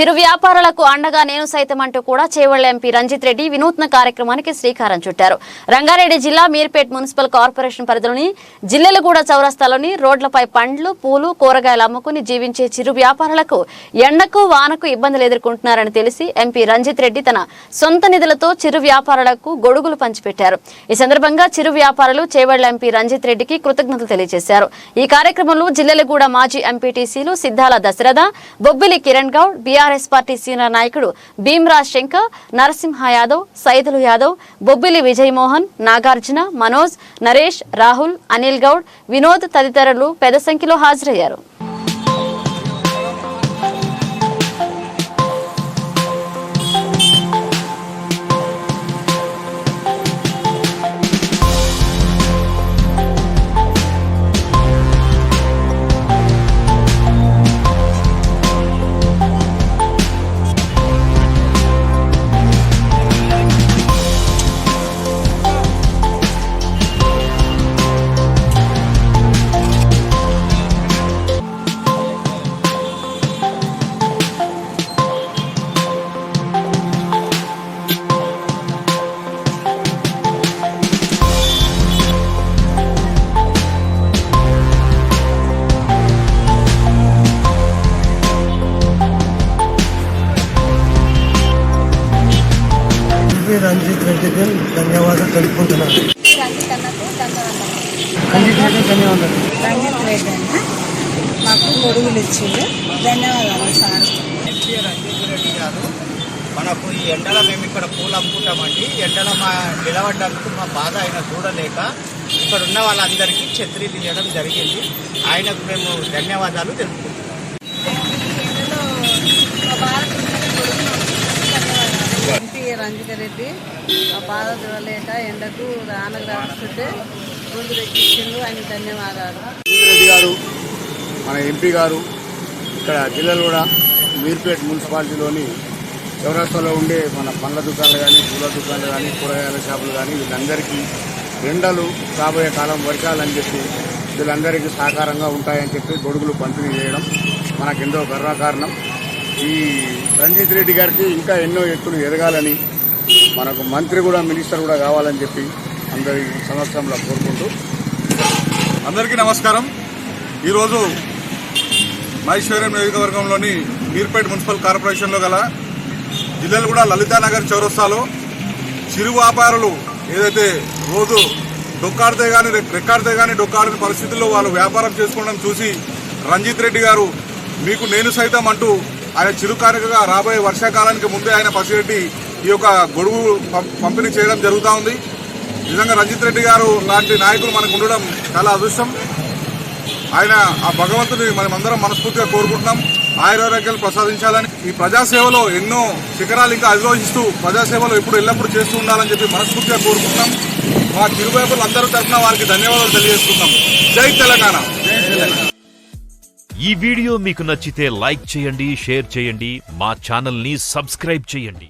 చిరు వ్యాపారాలకు అండగా నేను సైతం అంటూ కూడా చేవళ్ళ ఎంపీ రంజిత్ రెడ్డి వినూత్న కార్యక్రమానికి శ్రీకారం చుట్టారు. రంగారెడ్డి జిల్లా మీర్పేట్ మున్సిపల్ కార్పొరేషన్ పరిధిలోని జిల్లెలగూడ చౌరస్తాలోని రోడ్లపై పండ్లు పూలు కూరగాయలు అమ్ముకుని జీవించే చిరు వ్యాపారాలకు ఎండకు వానకు ఇబ్బందులు ఎదుర్కొంటున్నారని తెలిసి ఎంపీ రంజిత్ రెడ్డి తన సొంత నిధులతో చిరు వ్యాపారాలకు గొడుగులు పంచిపెట్టారు. ఈ సందర్భంగా చిరు వ్యాపారులు చేవళ్ళ ఎంపీ రంజిత్ రెడ్డికి కృతజ్ఞతలు తెలియజేశారు. ఈ కార్యక్రమంలో జిల్లెలగూడ మాజీ ఎంపీటీసీలు Siddhala Dasaratha Bobbili Kiran Goud BRS party senior నాయకుడు భీమ్రాజ్ శంకర్ నరసింహ యాదవ్ సైదులు యాదవ్ బొబ్బిలి విజయమోహన్ నాగార్జున మనోజ్ నరేష్ రాహుల్ అనిల్ గౌడ్ వినోద్ తదితరులు పెద్ద సంఖ్యలో హాజరయ్యారు. ఎంపీ రంజిత్ రెడ్డికి ధన్యవాదాలు తెలుపుకుంటున్నాను. రంజిత్ అన్నకు ధన్యవాదాలు రంజిత్ రెడ్డి ధన్యవాదాలు. రంజిత్ రెడ్డి అన్న మాకు గొడుగులు ఇచ్చిండు. ధన్యవాదాలు సార్. ఎంపీ రంజిత్ రెడ్డి గారు మనకు ఈ ఎండలో మేము ఇక్కడ పూలు అమ్ముకుంటామండి. ఎండలో మా నిలబడ్డందుకు మా బాధ ఆయన చూడలేక ఇక్కడ ఉన్న వాళ్ళందరికీ ఛత్రీలు ఇవ్వడం జరిగింది. ఆయనకు మేము ధన్యవాదాలు తెలుపుకుంటాం ఎంపీ పెట్టి ఆ బాధ ఎండకు రానకు రాస్తుంటే ముందు తెచ్చిచ్చిండు ఆయన ధన్యవాదాలు. రెడ్డి గారు మన ఎంపీ గారు ఇక్కడ జిల్లాలో కూడా మీర్పేట్ మున్సిపాలిటీలోని చౌరస్తాలో ఉండే మన పండ్ల దుకాణాలు కానీ పూల దుకాణాలు కానీ కూరగాయల షాపులు కానీ వీళ్ళందరికీ ఎండలు రాబోయే కాలం వర్షాలని చెప్పి వీళ్ళందరికీ సహకారంగా ఉంటాయని చెప్పి గొడుగులు పంపిణీ చేయడం మనకెంతో గర్వకారణం. ఈ రంజిత్ రెడ్డి గారికి ఇంకా ఎన్నో ఎత్తులు ఎదగాలని మనకు మంత్రి కూడా మినిస్టర్ కూడా కావాలని చెప్పి అందరి సంవత్సరంలో కోరుకుంటూ. అందరికీ నమస్కారం. ఈరోజు మహేశ్వరం నియోజకవర్గంలోని మీర్పేట మున్సిపల్ కార్పొరేషన్లో గల జిల్లాలు కూడా లలితానగర్ చౌరస్తాలో చిరు వ్యాపారులు ఏదైతే రోజు డొక్కాడితే కానీ రెక్కాడితే కానీ డొక్కాడిన పరిస్థితుల్లో వాళ్ళు వ్యాపారం చేసుకోవడం చూసి రంజిత్ రెడ్డి గారు మీకు నేను సైతం అంటూ ఆయన చిరుకారికగా రాబోయే వర్షాకాలానికి ముందే ఆయన పసిరెడ్డి ఈ యొక్క గొడుగు పం- పంపిణీ చేయడం జరుగుతూ ఉంది. నిజంగా రంజిత్ రెడ్డి గారు లాంటి నాయకులు మనకు ఉండడం చాలా అదృష్టం. ఆయన ఆ భగవంతుని మనమందరం మనస్ఫూర్తిగా కోరుకుంటున్నాం. ఆయురారోగ్యాలు ప్రసాదించాలని ఈ ప్రజాసేవలో ఎన్నో శిఖరాలు ఇంకా అధిరోహిస్తూ ప్రజాసేవలో ఎప్పుడు ఎల్లప్పుడూ చేస్తూ ఉండాలని చెప్పి మనస్ఫూర్తిగా కోరుకుంటున్నాం. మా చిరువేపులు అందరూ తరఫున వారికి ధన్యవాదాలు తెలియజేస్తున్నాం జై తెలంగాణ. ఈ వీడియో మీకు నచ్చితే లైక్ చేయండి షేర్ చేయండి మా ఛానల్ని సబ్స్క్రైబ్ చేయండి.